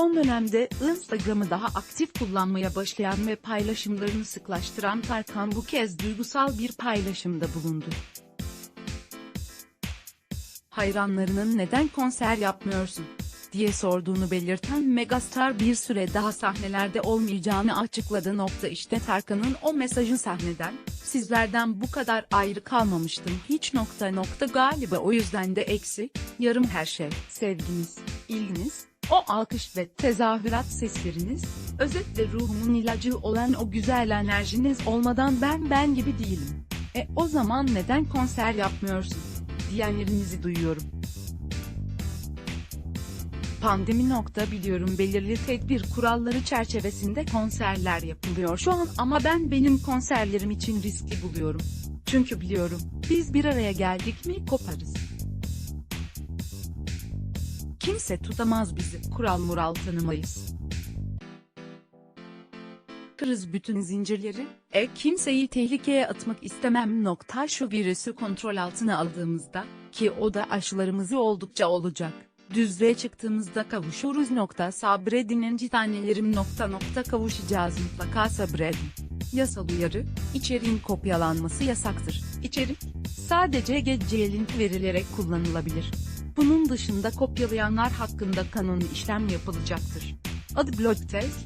Son dönemde Instagram'ı daha aktif kullanmaya başlayan ve paylaşımlarını sıklaştıran Tarkan bu kez duygusal bir paylaşımda bulundu. Hayranlarının neden konser yapmıyorsun? diye sorduğunu belirten Megastar bir süre daha sahnelerde olmayacağını açıkladı. Nokta işte Tarkan'ın o mesajı sahneden, sizlerden bu kadar ayrı kalmamıştım hiç nokta nokta galiba o yüzden de eksik, yarım her şey, sevginiz, ilginiz, o alkış ve tezahürat sesleriniz, özetle ruhumun ilacı olan o güzel enerjiniz olmadan ben ben gibi değilim. E o zaman neden konser yapmıyorsun? diyenlerinizi duyuyorum. Pandemi nokta biliyorum belirli tedbir kuralları çerçevesinde konserler yapılıyor şu an ama ben benim konserlerim için riskli buluyorum. Çünkü biliyorum, biz bir araya geldik mi koparız. Kimse tutamaz bizi, kural mural tanımayız. Kırız bütün zincirleri, e kimseyi tehlikeye atmak istemem nokta şu virüsü kontrol altına aldığımızda, ki o da aşılarımızı oldukça olacak. Düzlüğe çıktığımızda kavuşuruz nokta sabredin inci tanelerim nokta nokta kavuşacağız mutlaka sabredin. Yasal uyarı, içeriğin kopyalanması yasaktır. İçerik, sadece gece link verilerek kullanılabilir. Bunun dışında kopyalayanlar hakkında kanuni işlem yapılacaktır. Adı blog test,